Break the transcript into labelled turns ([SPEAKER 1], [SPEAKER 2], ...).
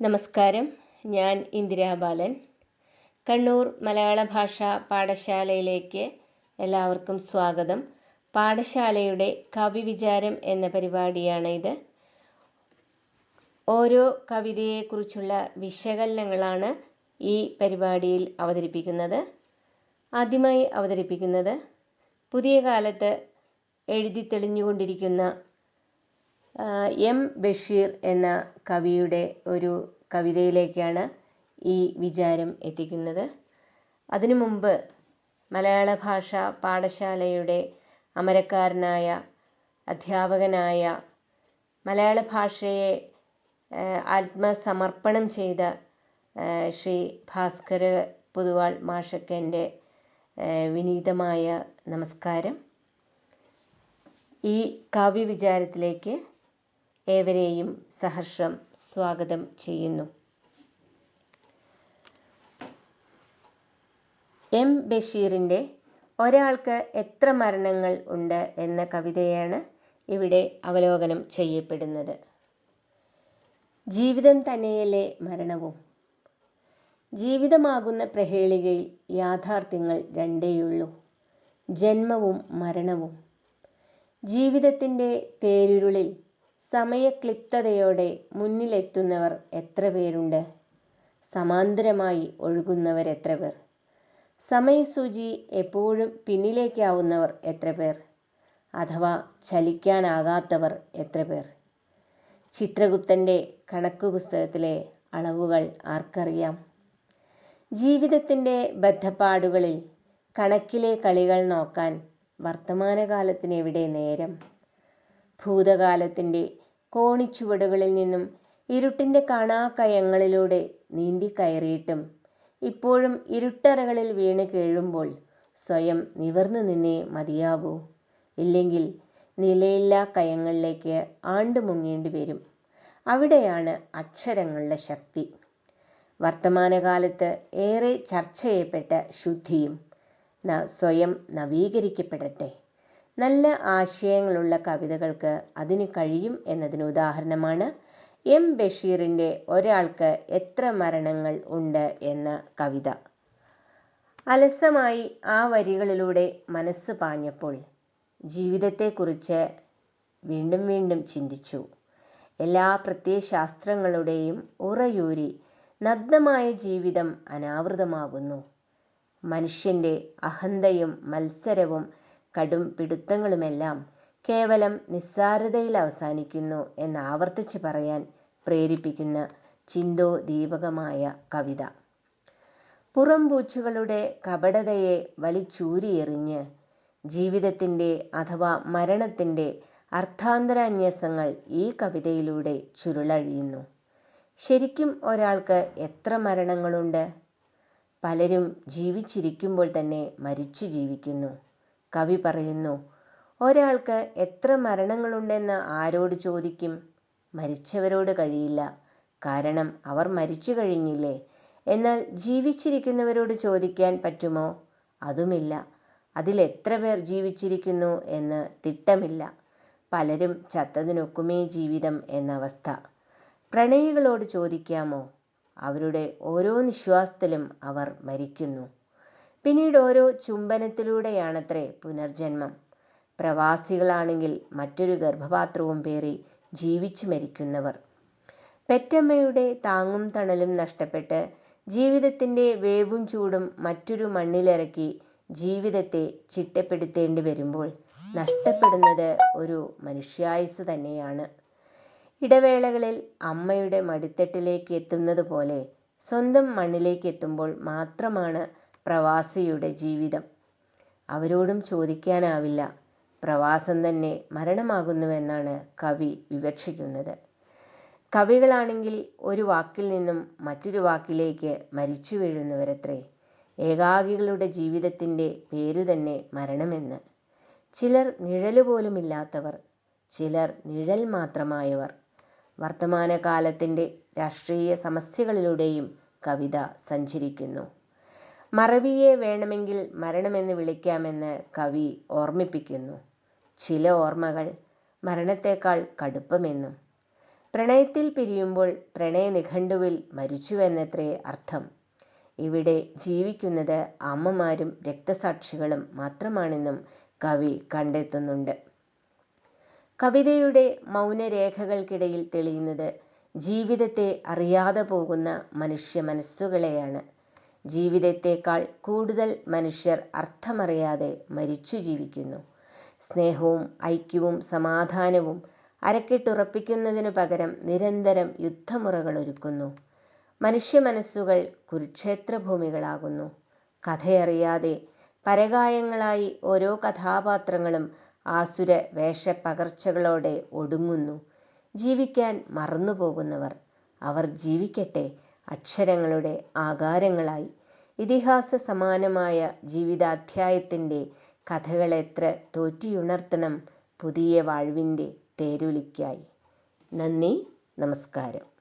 [SPEAKER 1] നമസ്കാരം. ഞാൻ ഇന്ദിരാ ബാലൻ. കണ്ണൂർ മലയാള ഭാഷാ പാഠശാലയിലേക്ക് എല്ലാവർക്കും സ്വാഗതം. പാഠശാലയുടെ കവി വിചാരം എന്ന പരിപാടിയാണ് ഇത് ഓരോ കവിതയെക്കുറിച്ചുള്ള വിശകലനങ്ങളാണ് ഈ പരിപാടിയിൽ അവതരിപ്പിക്കുന്നത്. ആദ്യമായി അവതരിപ്പിക്കുന്നത് പുതിയ കാലത്ത് എഴുതി തെളിഞ്ഞുകൊണ്ടിരിക്കുന്ന എം ബഷീർ എന്ന കവിയുടെ ഒരു കവിതയിലേക്കാണ് ഈ വിചാരം എത്തിക്കുന്നത്. അതിനു മുമ്പ് മലയാള ഭാഷ പാഠശാലയുടെ അമരക്കാരനായ അധ്യാപകനായ മലയാള ഭാഷയെ ആത്മസമർപ്പണം ചെയ്ത ശ്രീ ഭാസ്കര പൊതുവാൾ മാഷക്കന്റെ വിനീതമായ നമസ്കാരം. ഈ കാവ്യവിചാരത്തിലേക്ക് ഏവരെയും സഹർഷം സ്വാഗതം ചെയ്യുന്നു. എം ബഷീറിന്റെ ഒരാൾക്ക് എത്ര മരണങ്ങൾ ഉണ്ട് എന്ന കവിതയാണ് ഇവിടെ അവലോകനം ചെയ്യപ്പെടുന്നത്. ജീവിതം തന്നെയല്ലേ മരണവും? ജീവിതമാകുന്ന പ്രഹേളികയിൽ യാഥാർത്ഥ്യങ്ങൾ രണ്ടേയുള്ളൂ. ജന്മവും മരണവും. ജീവിതത്തിന്റെ തേരുരുളിൽ സമയക്ലിപ്തതയോടെ മുന്നിലെത്തുന്നവർ എത്ര പേരുണ്ട്? സമാന്തരമായി ഒഴുകുന്നവർ എത്ര പേർ? സമയസൂചി എപ്പോഴും പിന്നിലേക്കാവുന്നവർ എത്ര പേർ? അഥവാ ചലിക്കാനാകാത്തവർ എത്ര പേർ? ചിത്രഗുപ്തന്റെ കണക്കു പുസ്തകത്തിലെ അളവുകൾ ആർക്കറിയാം? ജീവിതത്തിന്റെ ബദ്ധപ്പാടുകളിൽ കണക്കിലെ കളികൾ നോക്കാൻ വർത്തമാനകാലത്തിനെവിടെ നേരം? ഭൂതകാലത്തിന്റെ കോണിച്ചുവടുകളിൽ നിന്നും ഇരുട്ടിന്റെ നീന്തി കയറിയിട്ടും ഇപ്പോഴും ഇരുട്ടറകളിൽ വീണ് കേഴുമ്പോൾ സ്വയം നിവർന്നു നിന്നേ മതിയാകൂ. ഇല്ലെങ്കിൽ നിലയില്ലാ കയങ്ങളിലേക്ക് ആണ്ടു മുങ്ങേണ്ടി വരും. അവിടെയാണ് അക്ഷരങ്ങളുടെ ശക്തി. വർത്തമാനകാലത്ത് ഏറെ ചർച്ച ചെയ്യപ്പെട്ട ശുദ്ധിയും സ്വയം നവീകരിക്കപ്പെടട്ടെ. നല്ല ആശയങ്ങളുള്ള കവിതകൾക്ക് അതിന് കഴിയും എന്നതിന് ഉദാഹരണമാണ് എം ബഷീറിന്റെ ഒരാൾക്ക് എത്ര മരണങ്ങൾ ഉണ്ട് എന്ന കവിത. അലസമായി ആ വരികളിലൂടെ മനസ്സ് പാഞ്ഞപ്പോൾ ജീവിതത്തെക്കുറിച്ച് വീണ്ടും വീണ്ടും ചിന്തിച്ചു. എല്ലാ പ്രത്യയശാസ്ത്രങ്ങളുടെയും ഉറയൂരി നഗ്നമായ ജീവിതം അനാവൃതമാകുന്നു. മനുഷ്യന്റെ അഹന്തയും മത്സരവും കടും പിടുത്തങ്ങളുമെല്ലാം കേവലം നിസ്സാരതയിൽ അവസാനിക്കുന്നു എന്ന് ആവർത്തിച്ച് പറയാൻ പ്രേരിപ്പിക്കുന്ന ചിന്തോ ദീപകമായ കവിത. പുറംപൂച്ചുകളുടെ കപടതയെ വലിച്ചൂരിയെറിഞ്ഞ് ജീവിതത്തിന്റെ അഥവാ മരണത്തിന്റെ അർത്ഥാന്തരാന്വേഷങ്ങൾ ഈ കവിതയിലൂടെ ചുരുളഴിയുന്നു. ശരിക്കും ഒരാൾക്ക് എത്ര മരണങ്ങളുണ്ട്? പലരും ജീവിച്ചിരിക്കുമ്പോൾ തന്നെ മരിച്ചു ജീവിക്കുന്നു. കവി പറയുന്നു ഒരാൾക്ക് എത്ര മരണങ്ങളുണ്ടെന്ന് ആരോട് ചോദിക്കും? മരിച്ചവരോട് കഴിയില്ല. കാരണം അവർ മരിച്ചു കഴിഞ്ഞില്ലേ? എന്നാൽ ജീവിച്ചിരിക്കുന്നവരോട് ചോദിക്കാൻ പറ്റുമോ? അതുമില്ല. അതിൽ എത്ര പേർ ജീവിച്ചിരിക്കുന്നു എന്ന് തിട്ടമില്ല. പലരും ചത്തതിനൊക്കുമേ ജീവിതം എന്ന അവസ്ഥ. പ്രണയികളോട് ചോദിക്കാമോ? അവരുടെ ഓരോ നിശ്വാസത്തിലും അവർ മരിക്കുന്നു. പിന്നീട് ഓരോ ചുംബനത്തിലൂടെയാണത്രേ പുനർജന്മം. പ്രവാസികളാണെങ്കിൽ മറ്റൊരു ഗർഭപാത്രവും പേറി ജീവിച്ചു മരിക്കുന്നവർ. പെറ്റമ്മയുടെ താങ്ങും തണലും നഷ്ടപ്പെട്ട് ജീവിതത്തിന്റെ വേവും ചൂടും മറ്റൊരു മണ്ണിലിറക്കി ജീവിതത്തെ ചിട്ടപ്പെടുത്തേണ്ടി വരുമ്പോൾ നഷ്ടപ്പെടുന്നത് ഒരു മനുഷ്യായുസ് തന്നെയാണ്. ഇടവേളകളിൽ അമ്മയുടെ മടിത്തട്ടിലേക്ക് എത്തുന്നത് പോലെ സ്വന്തം മണ്ണിലേക്ക് എത്തുമ്പോൾ മാത്രമാണ് പ്രവാസിയുടെ ജീവിതം. അവരോടും ചോദിക്കാനാവില്ല. പ്രവാസം തന്നെ മരണമാകുന്നുവെന്നാണ് കവി വിവക്ഷിക്കുന്നത്. കവികളാണെങ്കിൽ ഒരു വാക്കിൽ നിന്നും മറ്റൊരു വാക്കിലേക്ക് മരിച്ചു വീഴുന്നവരത്രേ. ഏകാഗികളുടെ ജീവിതത്തിന്റെ പേരു തന്നെ മരണമെന്ന്. ചിലർ നിഴൽ പോലുമില്ലാത്തവർ. ചിലർ നിഴൽ മാത്രമായവർ. വർത്തമാനകാലത്തിന്റെ രാഷ്ട്രീയ സമസ്യകളിലൂടെയും കവിത സഞ്ചരിക്കുന്നു. മറവിയെ വേണമെങ്കിൽ മരണമെന്ന് വിളിക്കാമെന്ന് കവി ഓർമ്മിപ്പിക്കുന്നു. ചില ഓർമ്മകൾ മരണത്തേക്കാൾ കടുപ്പമെന്നും. പ്രണയത്തിൽ പിരിയുമ്പോൾ പ്രണയനിഘണ്ടുവിൽ മരിച്ചുവെന്നത്രേ അർത്ഥം. ഇവിടെ ജീവിക്കുന്നത് അമ്മമാരും രക്തസാക്ഷികളും മാത്രമാണെന്നും കവി കണ്ടെത്തുന്നുണ്ട്. കവിതയുടെ മൗനരേഖകൾക്കിടയിൽ തെളിയുന്നത് ജീവിതത്തെ അറിയാതെ പോകുന്ന മനുഷ്യ മനസ്സുകളെയാണ്. ജീവിതത്തേക്കാൾ കൂടുതൽ മനുഷ്യർ അർത്ഥമറിയാതെ മരിച്ചു ജീവിക്കുന്നു. സ്നേഹവും ഐക്യവും സമാധാനവും അരക്കിട്ടുറപ്പിക്കുന്നതിനു പകരം നിരന്തരം യുദ്ധമുറകൾ ഒരുക്കുന്നു. മനുഷ്യ മനസ്സുകൾ കുരുക്ഷേത്ര ഭൂമികളാകുന്നു കഥയറിയാതെ പരകായങ്ങളായി ഓരോ കഥാപാത്രങ്ങളും ആസുര വേഷപ്പകർച്ചകളോടെ ഒടുങ്ങുന്നു. ജീവിക്കാൻ മറന്നുപോകുന്നവർ അവർ ജീവിക്കട്ടെ അക്ഷരങ്ങളുടെ ആകാരങ്ങളായി. ഇതിഹാസ സമാനമായ ജീവിതാധ്യായത്തിന്റെ കഥകളെത്ര തോറ്റിയുണർത്തണം പുതിയ വാഴ്വിന്റെ തേരുവിളിക്കായി നന്ദി നമസ്കാരം.